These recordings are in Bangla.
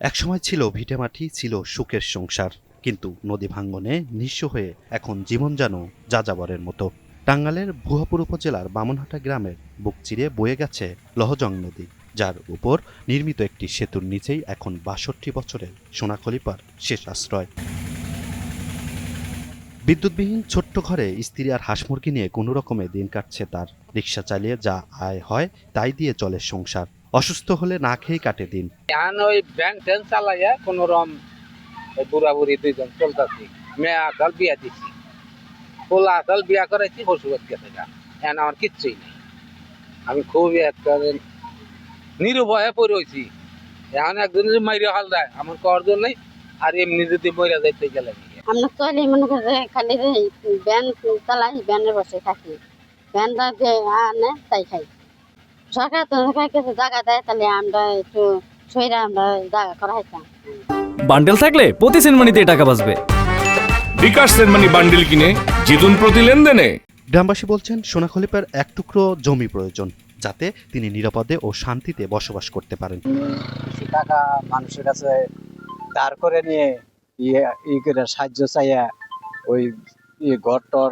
একসময় ছিল ভিটেমাটি ছিল সুখের সংসার। কিন্তু নদী ভাঙ্গনে নিঃস্ব হয়ে এখন জীবন যেন যাযাবরের মতো। টাঙ্গালের ভুয়াপুর উপজেলার বামনহাটা গ্রামের বুক চিরে বয়ে গেছে লহজং নদী, যার উপর নির্মিত একটি সেতুর নিচেই এখন বাষট্টি বছরের সোনাখলিপার শেষ আশ্রয়। বিদ্যুৎবিহীন ছোট্ট ঘরে স্ত্রী আর হাঁস মুরগি নিয়ে কোনো রকমে দিন কাটছে তার। রিক্সা চালিয়ে যা আয় হয়, তাই দিয়ে চলে সংসার। অসুস্থ হলে না খেয়েই কাটে দিন। এখন ওই ভ্যান ট্যান চালাইয়া কোন রকম ওই বুড়া বুড়ি দুইজন চলতেছি। মেয়ে আকাল বিয়া দিছি। পোলা আকাল বিয়া করাইছি পশু বাচ্চা থেকে। এখন আমার কিচ্ছুই নেই। আমি খুবই একটা নিরুভয়ে পড়ে হয়েছি এখন একজন যদি মাইরে হাল দেয় আমার কর্জন নেই আর এমনি যদি মইরা যাইতে গেলে। আমরা চলি মনে করে খালি ব্যান চালাই ব্যানের বসে থাকি। ব্যানটা যে আনে তাই খাই। সরকার তো কিছু জায়গা দেয় তাহলে আমরা একটু সইরা আমরা জায়গা করা হইতাম বান্ডেল থাকলে প্রতি সেনমানিতে টাকা বাঁচবে। বিকাশ সেনমানি বান্ডিল কিনে জিতুন প্রতি লেনদেনে। গ্রামবাসী বলছেন সোনা সোনাখলিপার এক টুকরো জমি প্রয়োজন যাতে তিনি নিরাপদে ও শান্তিতে বসবাস করতে পারেন। কিছু টাকা মানুষের কাছে দাঁড় করে নিয়ে ইয়ে ই করে সাহায্য চাইয়া ওই ঘর টর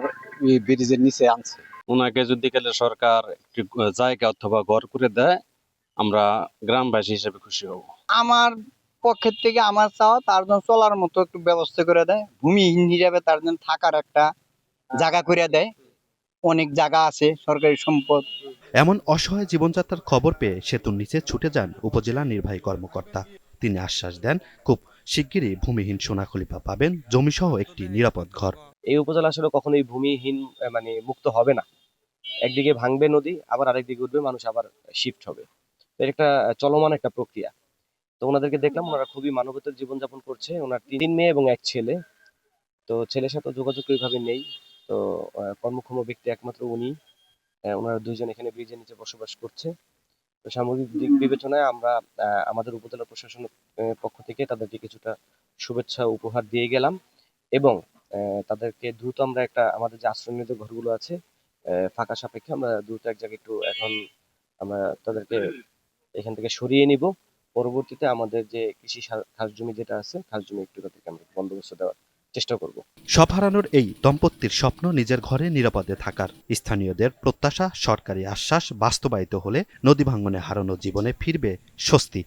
ব্রিজের নিচে আনছে। ওনাকে যদি গেলে সরকার একটি জায়গা অথবা ঘর করে দেয় আমরা গ্রামবাসী হিসেবে খুশি হব। আমার পক্ষের থেকে আমার চাওয়া তার জন্য চলার মতো একটু ব্যবস্থা করে দেয়। ভূমিহীন হিসাবে তার জন্য থাকার একটা জায়গা করে দেয়। অনেক জায়গা আছে সরকারি সম্পদ। এমন অসহায় জীবনযাত্রার খবর পেয়ে সেতুর নিচে ছুটে যান উপজেলা নির্বাহী কর্মকর্তা। তিনি আশ্বাস দেন খুব শিগগিরই ভূমিহীন সোনা খলিফা পাবেন জমিসহ একটি নিরাপদ ঘর। এই উপজেলা আসলে কখনোই ভূমিহীন মানে মুক্ত হবে না। একদিকে ভাঙবে নদী, আবার আরেকদিকে উঠবে, মানুষ আবার শিফট হবে। এটা একটা চলমান একটা প্রক্রিয়া। তো ওনাদেরকে দেখলাম, ওনারা খুবই মানবতার জীবনযাপন করছে। ওনার তিন মেয়ে এবং এক ছেলে। তো ছেলের সাথে যোগাযোগ ওইভাবে নেই। তো কর্মক্ষম ব্যক্তি একমাত্র উনি। ওনারা দুইজন এখানে ব্রিজের নিচে বসবাস করছে। তো সামগ্রিক দিক বিবেচনায় আমরা আমাদের উপজেলা প্রশাসনের পক্ষ থেকে তাদেরকে কিছুটা শুভেচ্ছা উপহার দিয়ে গেলাম। এবং তাদেরকে দ্রুত আমরা একটা, আমাদের যে আশ্রয় ঘরগুলো আছে ফাঁকা সাপেক্ষে আমরা দ্রুত এক জায়গায় একটু এখন আমরা তাদেরকে এখান থেকে সরিয়ে নিব। পরবর্তীতে আমাদের যে কৃষি খাস জমি যেটা আছে খাস জমি একটু তাদেরকে আমরা বন্দোবস্ত দেওয়ার চেষ্টা করব। সব হারানোর এই দম্পতির স্বপ্ন নিজের ঘরে নিরাপদে থাকার। স্থানীয়দের প্রত্যাশা সরকারি আশ্বাস বাস্তবায়িত হলে নদী ভাঙ্গনে হারানো জীবনে ফিরবে স্বস্তি।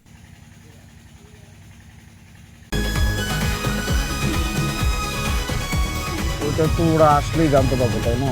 ওটা তো ওরা আসলেই জানতে পারবে তাই না?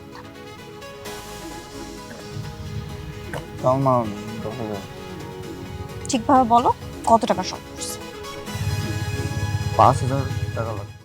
তাও না দশ হাজার ঠিকভাবে বলো কত টাকা শর্ট পাঁচ হাজার টাকা লাগবে।